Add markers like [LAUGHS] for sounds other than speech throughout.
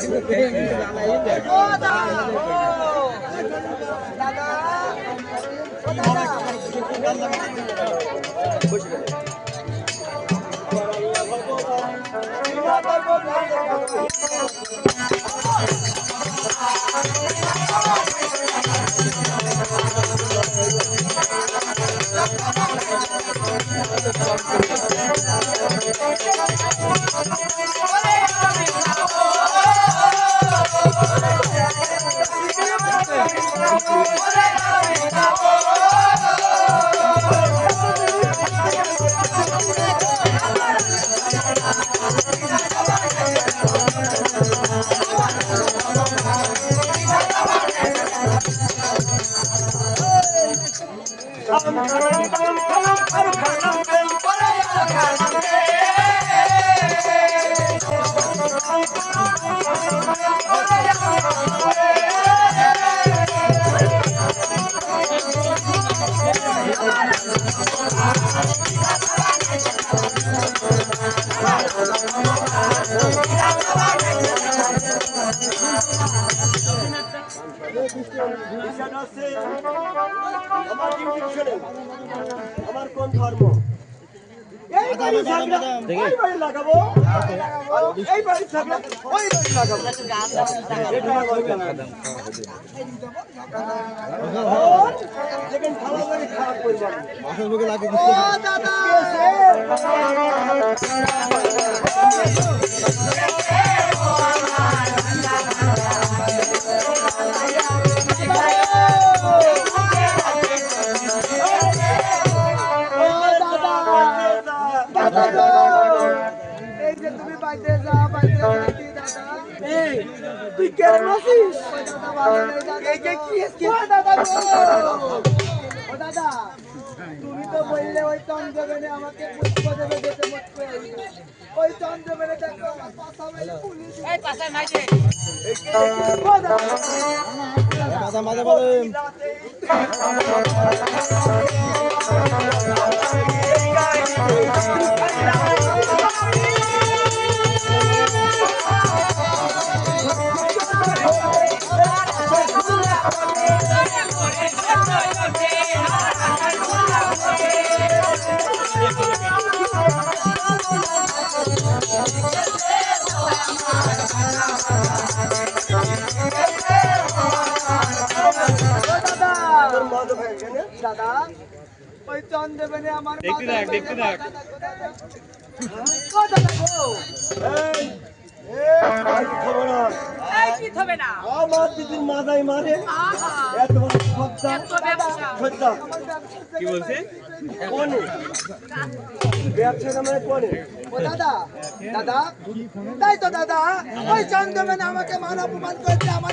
[LAUGHS] 好。বিষয়টা হচ্ছে, আমার ডিউটি শোনেন। আমার কোন ধর্ম এই বাড়ি থাকলে ওই বাড়ি লাগাবো এই বাড়ি থাকলে ওই বাড়ি লাগাবো যেখানে খাওয়া বাড়ি খারাপ করব না। ও দাদা দাদা মাথা মাথা দেখতে থাক, দেখতে থাক। আমার দিদির মাথায় মারে এত কি বলছে ব্যবসাটা মানে কোনে ও দাদা দাদা তাই তো দাদা ওই চন্দ্রবেন আমাকে মান অপমান করেছে আমার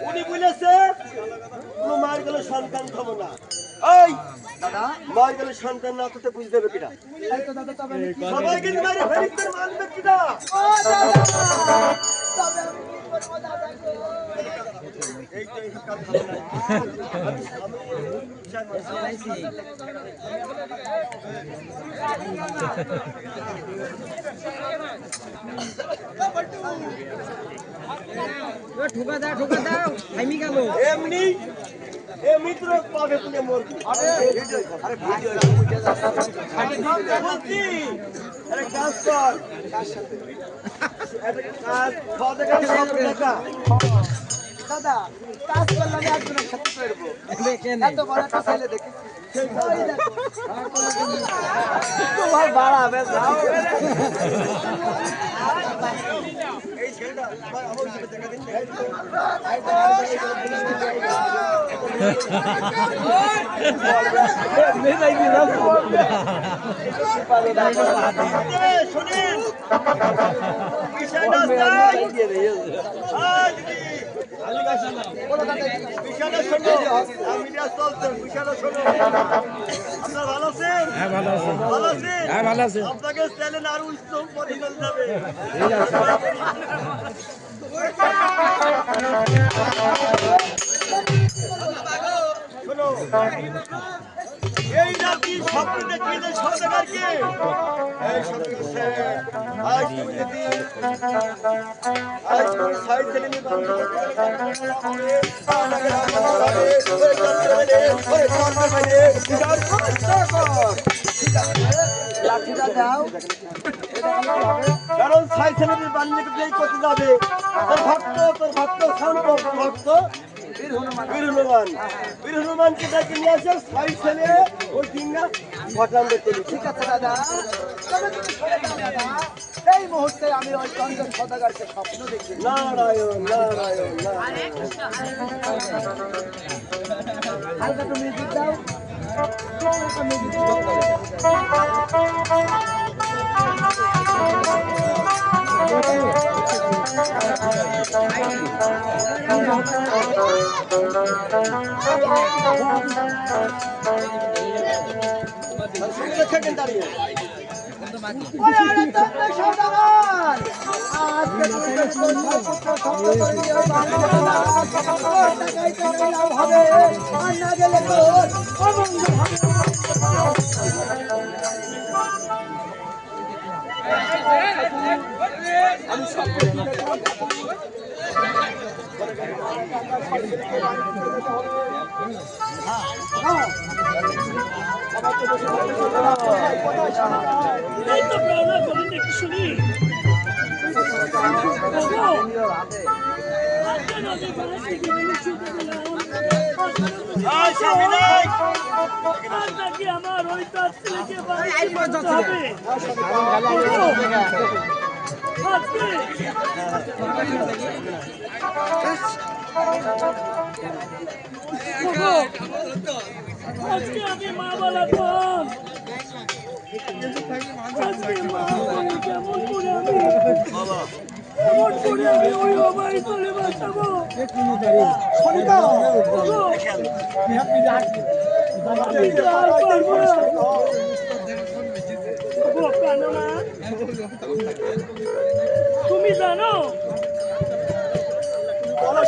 উনি বলেছে কোনো মায়ের গেলে সন্তান খাব না। এই! দাদা? মার গেলে সন্তান না তো বুঝতে হবে কিনা? এই তো দাদা তবে আমি কি সবাইকে মারে ফেরিতে মানবে কিনা? ও দাদা! তবে আমি কি করব দাদা গো? এই তো এই কাজ ভালো নাই। আমি ঠোকা দাও ঠোকা দাও আমি খাব এমনি এমনি তো পাবে তুমি মরবি আরে আরে বলছি আরে কাজ কর কাজ টাকা দাদা কাজ করলে আমি একজনের সাথে করব এত বড় একটা ছেলে দেখেছি। তোমার বাড়াবে শুনেন বিষয়টা আপনাকে চ্যানেল আরও উত্তম পথে যাবে শোনো এই নাকি স্বপ্ন দেখিয়ে সরকার কে এই স্বপ্ন আজ যদি আজ তুমি সাইড ছেলে বন্ধ কারণ সাই বান্দি করতে যাবে। তোর ভক্ত তোর ভক্ত ভক্ত। বীর হনুমান বীর হনুমান বীর হনুমানকে ডেকে নিয়ে আসে সাই ছেলে ওই দিনটা ঘটান দেখতে ঠিক আছে দাদা? তবে তুমি দাদা। এই মুহূর্তে আমি ওই চন্দন সদাগারকে স্বপ্ন দেখি। নারায়ণ নারায়ণ হালকা একটু মিউজিক দাও। হালকা মিউজিক শুনতে হবে আর না গেলে তোর অমঙ্গল হবে এই তো প্রার্থনা করেন একটু শুনি আয় স্বামী নাই নাকি আমার ওই তার ছেলেকে আজকে আজকে আমি মা বলা কম আজকে মা কেমন করে আমি কেমন করে আমি ওই বাড়ি চলে বাঁচাবো আর পারব না। ও, কানো মা। তুমি জানো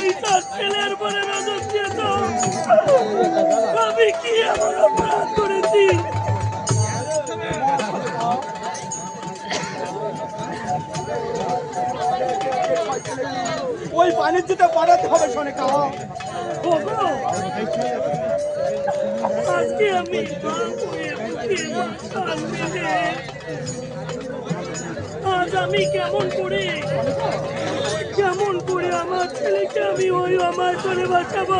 আমার ওই তার ছেলের পরে নজর দিয়েছ আমি কি এমন অপরাধ করেছি? ওই ওই বাণিজ্যতে পাঠাতে হবে শোনে খাওয়া আজকে আমি আজ আমি কেমন করে কেমন আমার ছেলেকে আমি ওই আমার করে বাঁচাবো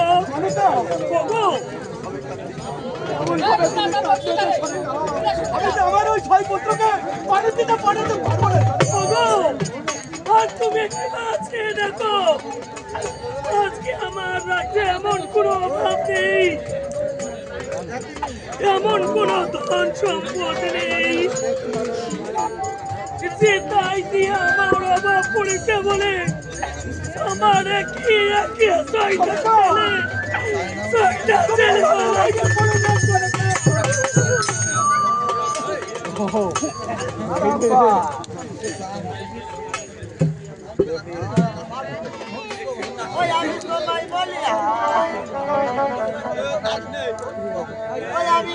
আমার ওই ছয় পুত্রকে আর তুমি একটু আছে দেখো? আজকে আমার রাজ্যে এমন কোনো অভাব নেই। এমন কোনো ধন সম্পদ নেই। যে তাই দিয়ে আমার অভাব পড়েছে বলে আমার একই একই ছয়টা ছেলে ছয়টা ছেলে আমাকে পড়ে যাচ্ছে ওই আমি তোমায় বলি ওই আমি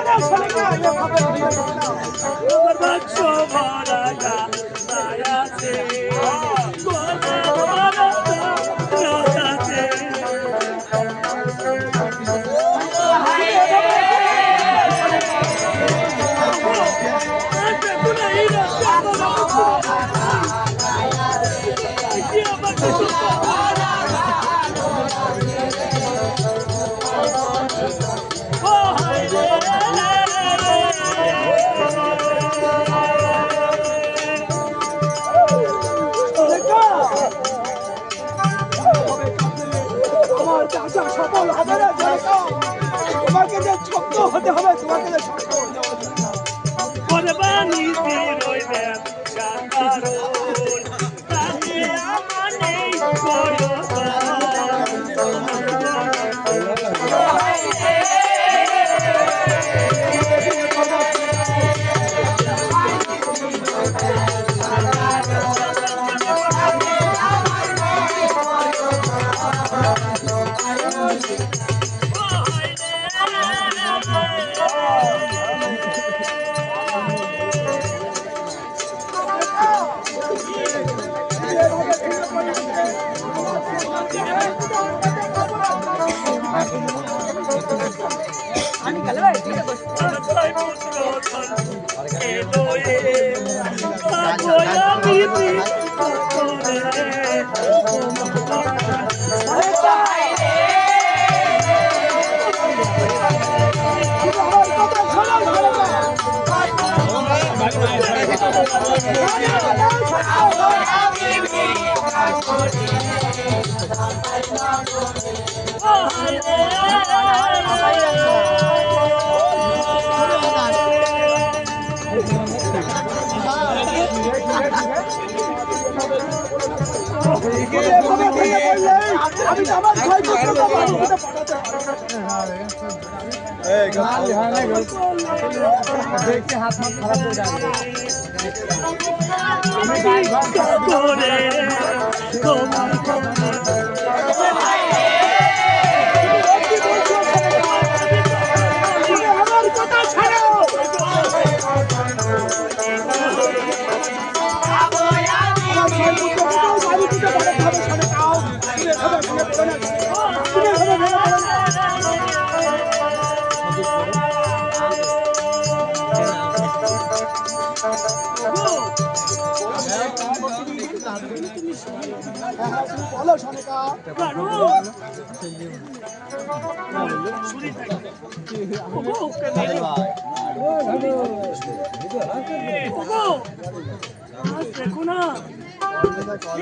পাইনি আমি চাচা সফল হবে না তোমাকে যে শক্ত হতে হবে, তোমাকে যে শক্ত হতে হবে। কোরবানি প্রয়োজন ছয় আমি তো আমার ছয় পুত্রকে বাণিজ্যতে পাঠাতে হবে করে তোমার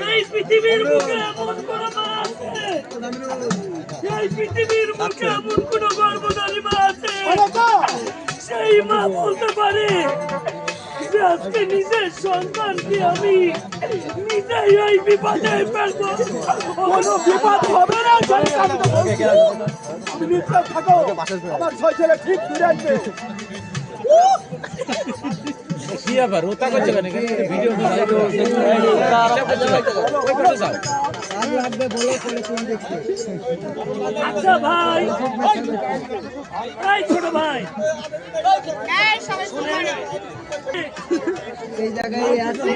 আজ পৃথিবীর বুকে এমন আছে? সেই মা বলতে পারে যে আজকে নিজের সন্তানকে আমি নিজেই এই বিপদে ফেলব কোনো বিপদ হবে না। তুমি থাকো। আমার ছয় ছেলে ঠিক ফিরে আসবে। কি আবার ওটা করছে কেন ভিডিও আচ্ছা ভাই ছোট ভাই এই জায়গায় আছে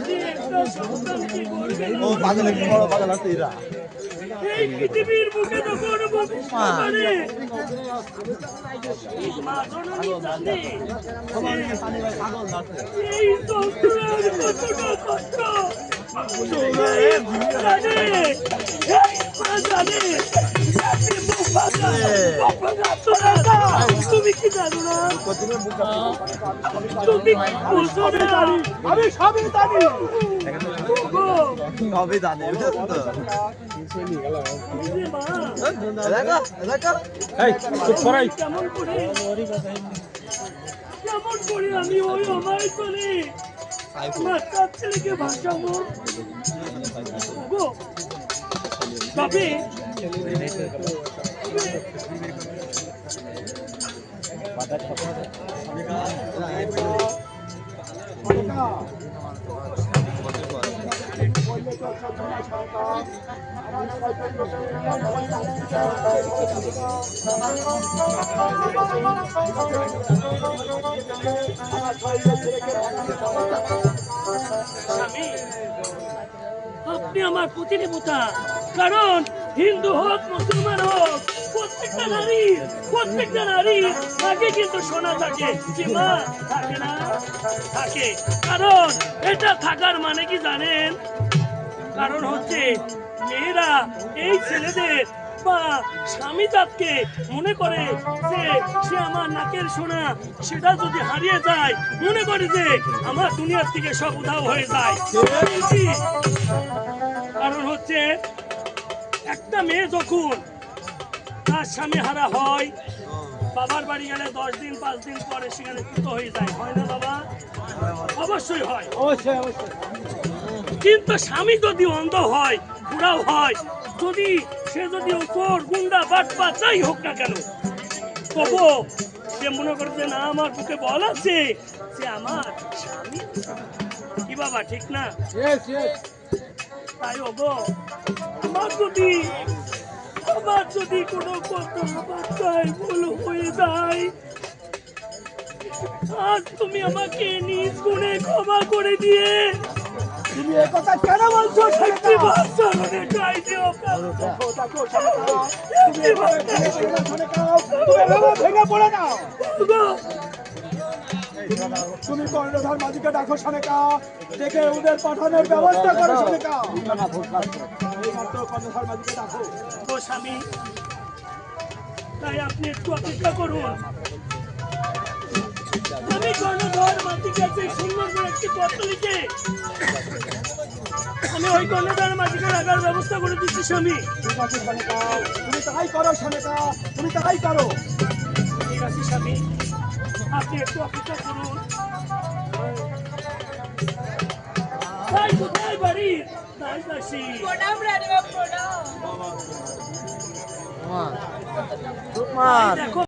দিন একটা সন্তান কি করবে? এই পৃথিবীর বুকে তো কোনো ভবিষ্যৎ পারে মা জননী জানে। এই যন্ত্রণার কতটা কষ্ট। এই জানে। জানে। আমি সবই জানি। সবই জানে কেমন করে? আমি ওই অমায় করে আমার ছেলেকে ভাসাবো? ওগো, তবে আপনি আমার প্রতিদেবতা কারণ হিন্দু হোক মুসলমান হোক প্রত্যেকটা নারী প্রত্যেকটা নারী আগে কিন্তু শোনা থাকে। যে মা থাকে না, থাকে। কারণ এটা থাকার মানে কি জানেন? কারণ হচ্ছে মেয়েরা এই ছেলেদের বা স্বামী জাতকে মনে করে যে সে আমার নাকের সোনা, সেটা যদি হারিয়ে যায়, মনে করে যে আমার দুনিয়ার থেকে সব উধাও হয়ে যায়। কারণ হচ্ছে একটা মেয়ে যখন তার স্বামী হারা হয়। বাবার বাড়ি গেলে দশ দিন পাঁচ দিন পরে সেখানে পুতো হয়ে যায়। হয় না বাবা? অবশ্যই হয়। অবশ্যই অবশ্যই। কিন্তু স্বামী যদি অন্ধ হয় বুড়াও হয় যদি সে যদি চোর গুন্ডা বাটপা যাই হোক না কেন তবু সে মনে করে যে না আমার বুকে বল আছে যে আমার স্বামী কি বাবা ঠিক না? তাই ওগো আমার যদি আমার যদি কোনো কথাবার্তায় ভুল হয়ে যায় আজ তুমি আমাকে নিজ গুণে ক্ষমা করে দিয়ে তুমি এ কথা কেন বলছো? একটি বাচ্চা মনে চাই দিও তুমি ভেঙে পড়ে না শালিকা, তুমি কর্ণধার মাঝিকে ডাকো শালিকা দেখে ওদের পাঠানোর ব্যবস্থা করো শালিকা কর্ণধার মাঝিকে ডাকো। ও স্বামী তাই আপনি একটু অপেক্ষা করুন। আমি কর্ণধর কাছে সুন্দর করে একটি পত্র লিখে আমি ওই কর্ণধর মাটিকে রাখার ব্যবস্থা করে দিচ্ছি স্বামী। ঠিক আছে তুমি তাই করো শালিকা তুমি তাই করো। ঠিক আছে স্বামী। আপনি একটু অপেক্ষা করুন তাই কোথায় বাড়ি তাই দাসী প্রণাম রানীমা প্রণাম মা দেখো